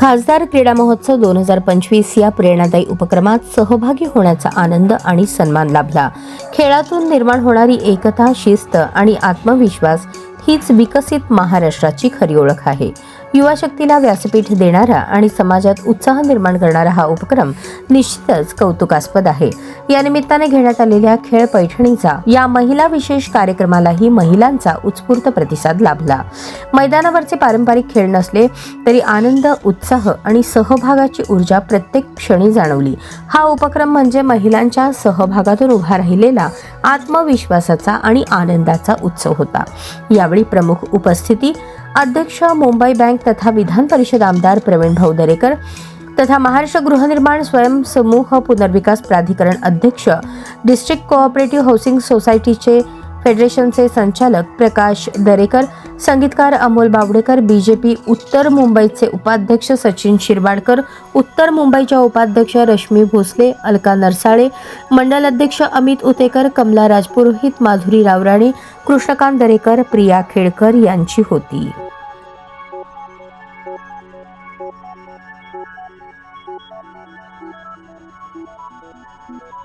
खासदार क्रीडा महोत्सव दोन हजार पंचवीस या प्रेरणादायी उपक्रमात सहभागी होण्याचा आनंद आणि सन्मान लाभला. खेळातून निर्माण होणारी एकता शिस्त आणि आत्मविश्वास हीच विकसित महाराष्ट्राची खरी ओळख आहे. युवा शक्तीला व्यासपीठ देणारा आणि समाजात उत्साह निर्माण करणारा हा उपक्रम निश्चितच कौतुकास्पद आहे. या निमित्ताने घेण्यात आलेल्या खेळ पैठणीचा या महिला विशेष कार्यक्रमालाही महिलांचा उत्स्फूर्त प्रतिसाद लाभला. मैदानावरचे पारंपरिक खेळ नसले तरी आनंद उत्साह आणि सहभागाची ऊर्जा प्रत्येक क्षणी जाणवली. हा उपक्रम म्हणजे महिलांच्या सहभागातून उभा राहिलेला आत्मविश्वासाचा आणि आनंदाचा उत्सव होता. यावेळी प्रमुख उपस्थिती अध्यक्ष मुंबई बँक तथा विधान परिषद आमदार प्रवीण भाऊ दरेकर तथा महाराष्ट्र गृहनिर्माण स्वयंसमूह पुनर्विकास प्राधिकरण अध्यक्ष डिस्ट्रिक्ट कोऑपरेटिव्ह हाऊसिंग सोसायटीचे फेडरेशनचे संचालक प्रकाश दरेकर संगीतकार अमोल बावडेकर बीजेपी उत्तर मुंबईचे उपाध्यक्ष सचिन शिरवाडकर उत्तर मुंबईच्या उपाध्यक्ष रश्मी भोसले अलका नरसाळे मंडल अध्यक्ष अमित उतेकर कमला राजपुरोहित माधुरी रावराणे कृष्णकांत दरेकर प्रिया खेडकर यांची होती. Thank you.